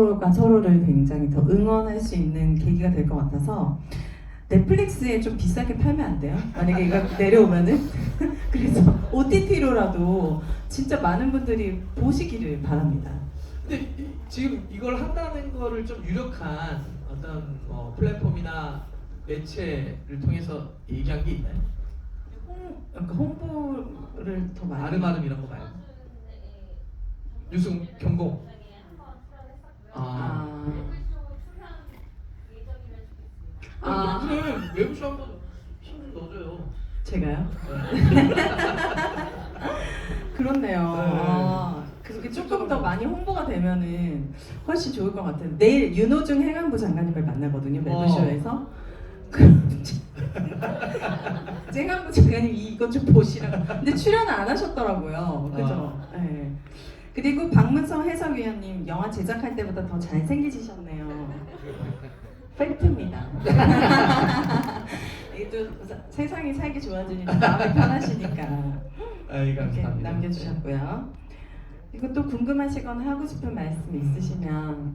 서로가 서로를 굉장히 더 응원할 수 있는 계기가 될 것 같아서 넷플릭스에 좀 비싸게 팔면 안 돼요? 만약에 이거 내려오면은 그래서 OTT로라도 진짜 많은 분들이 보시기를 바랍니다. 근데 이- 지금 이걸 한다는 거를 좀 유력한 어떤 뭐 플랫폼이나 매체를 통해서 얘기한 게 있나요? 홍, 그러니까 홍보를 더 많이 아름아름 이런 거 말고 뉴스 경고 아, 아, 아 외부쇼 한번 힘좀 넣어줘요 제가요? 네. 그렇네요. 아, 그렇게 조금 더 많이 홍보가 되면은 훨씬 좋을 것 같아요. 내일 윤호중 행안부 장관님을 만나거든요. 매부쇼에서. 행안부 장관님 이것 좀 보시라고. 근데 출연 안 하셨더라고요. 그죠? 네. 그리고 박문성 해설위원님 영화 제작할 때보다 더 잘생기시셨네요. 팩트입니다. 이또 세상이 살기 좋아지니까 마음이 편하시니까. 아이 이렇게 감사합니다 남겨주셨고요. 그리고 또 궁금하시거나 하고 싶은 말씀 있으시면